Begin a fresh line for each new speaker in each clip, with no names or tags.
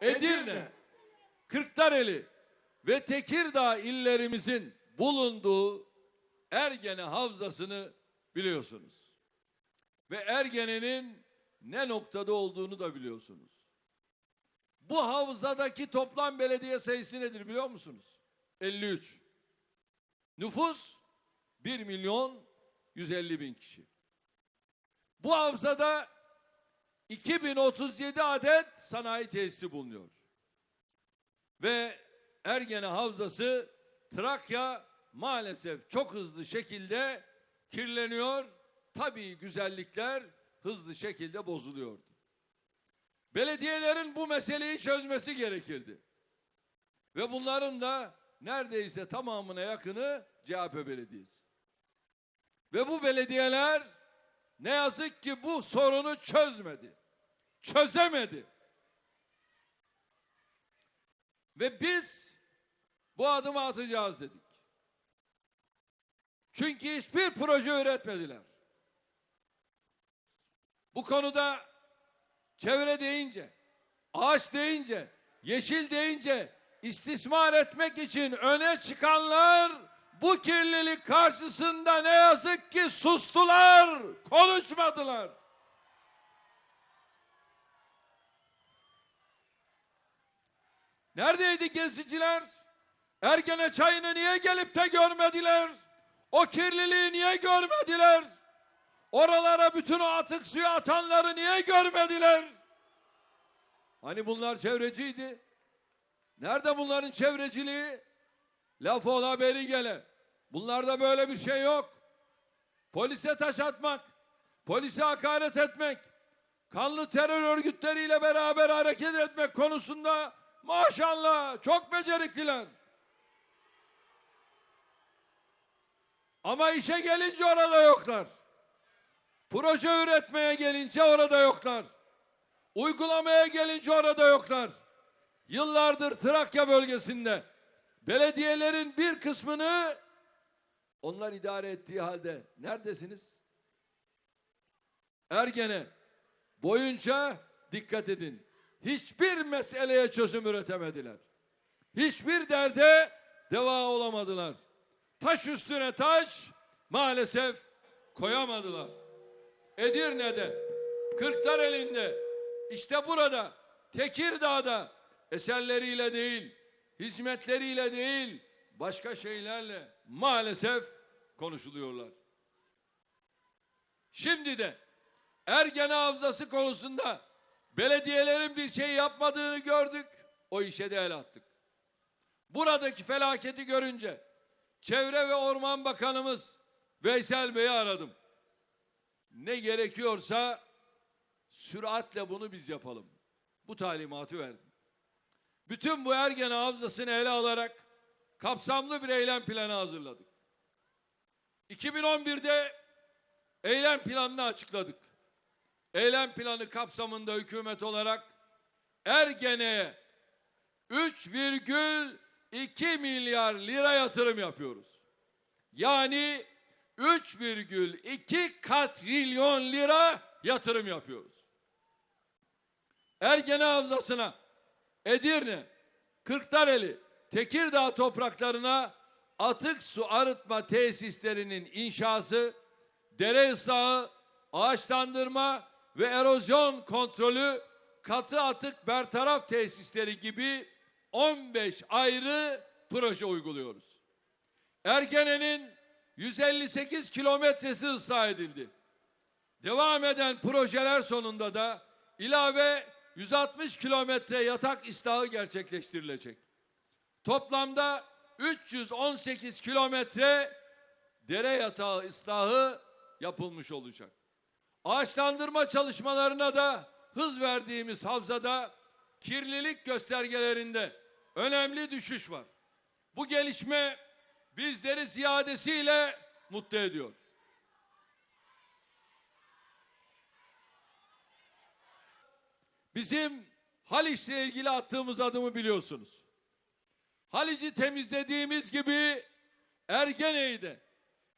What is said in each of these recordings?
Edirne, Kırklareli ve Tekirdağ illerimizin bulunduğu Ergene Havzası'nı biliyorsunuz. Ve Ergene'nin ne noktada olduğunu da biliyorsunuz. Bu havzadaki toplam belediye sayısı nedir biliyor musunuz? 53. Nüfus 1 milyon 150 bin kişi. Bu havzada 2037 adet sanayi tesisi bulunuyor. Ve Ergene Havzası Trakya maalesef çok hızlı şekilde kirleniyor. Tabii güzellikler hızlı şekilde bozuluyordu. Belediyelerin bu meseleyi çözmesi gerekirdi. Ve bunların da neredeyse tamamına yakını CHP belediyesi. Ve bu belediyeler ne yazık ki bu sorunu çözmedi. Çözemedi. Ve biz bu adımı atacağız dedik. Çünkü hiçbir proje üretmediler. Bu konuda çevre deyince, ağaç deyince, yeşil deyince istismar etmek için öne çıkanlar bu kirlilik karşısında ne yazık ki sustular, konuşmadılar. Neredeydi geziciler? Ergene çayını niye gelip de görmediler? O kirliliği niye görmediler? Oralara bütün o atık suyu atanları niye görmediler? Hani bunlar çevreciydi. Nerede bunların çevreciliği? Laf ola beri gele. Bunlarda böyle bir şey yok. Polise taş atmak, polise hakaret etmek, kanlı terör örgütleriyle beraber hareket etmek konusunda maşallah çok becerikliler. Ama işe gelince orada yoklar. Proje üretmeye gelince orada yoklar. Uygulamaya gelince orada yoklar. Yıllardır Trakya bölgesinde belediyelerin bir kısmını onlar idare ettiği halde neredesiniz? Ergene boyunca dikkat edin. Hiçbir meseleye çözüm üretemediler. Hiçbir derde deva olamadılar. Taş üstüne taş maalesef koyamadılar. Edirne'de, Kırklareli'nde, işte burada, Tekirdağ'da eserleriyle değil, hizmetleriyle değil, başka şeylerle maalesef konuşuluyorlar. Şimdi de Ergene Havzası konusunda belediyelerin bir şey yapmadığını gördük, o işe de el attık. Buradaki felaketi görünce Çevre ve Orman Bakanımız Veysel Bey'i aradım. Ne gerekiyorsa süratle bunu biz yapalım. Bu talimatı verdim. Bütün bu Ergene Havzası'nı ele alarak kapsamlı bir eylem planı hazırladık. 2011'de eylem planını açıkladık. Eylem planı kapsamında hükümet olarak Ergene'ye 3,2 milyar lira yatırım yapıyoruz. Yani 3,2 katrilyon lira yatırım yapıyoruz. Ergene Havzası'na, Edirne, Kırklareli, Tekirdağ topraklarına atık su arıtma tesislerinin inşası, dere ıslahı, ağaçlandırma ve erozyon kontrolü, katı atık bertaraf tesisleri gibi 15 ayrı proje uyguluyoruz. Ergene'nin 158 kilometresi ıslah edildi. Devam eden projeler sonunda da ilave 160 kilometre yatak ıslahı gerçekleştirilecek. Toplamda 318 kilometre dere yatağı ıslahı yapılmış olacak. Ağaçlandırma çalışmalarına da hız verdiğimiz havzada kirlilik göstergelerinde önemli düşüş var. Bu gelişme bizleri ziyadesiyle mutlu ediyor. Bizim Haliç'le ilgili attığımız adımı biliyorsunuz. Haliç'i temizlediğimiz gibi Ergene'yi de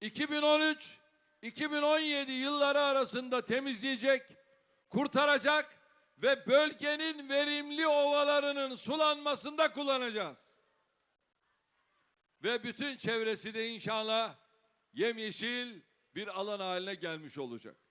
2013-2017 yılları arasında temizleyecek, kurtaracak ve bölgenin verimli ovalarının sulanmasında kullanacağız. Ve bütün çevresi de inşallah yemyeşil bir alan haline gelmiş olacak.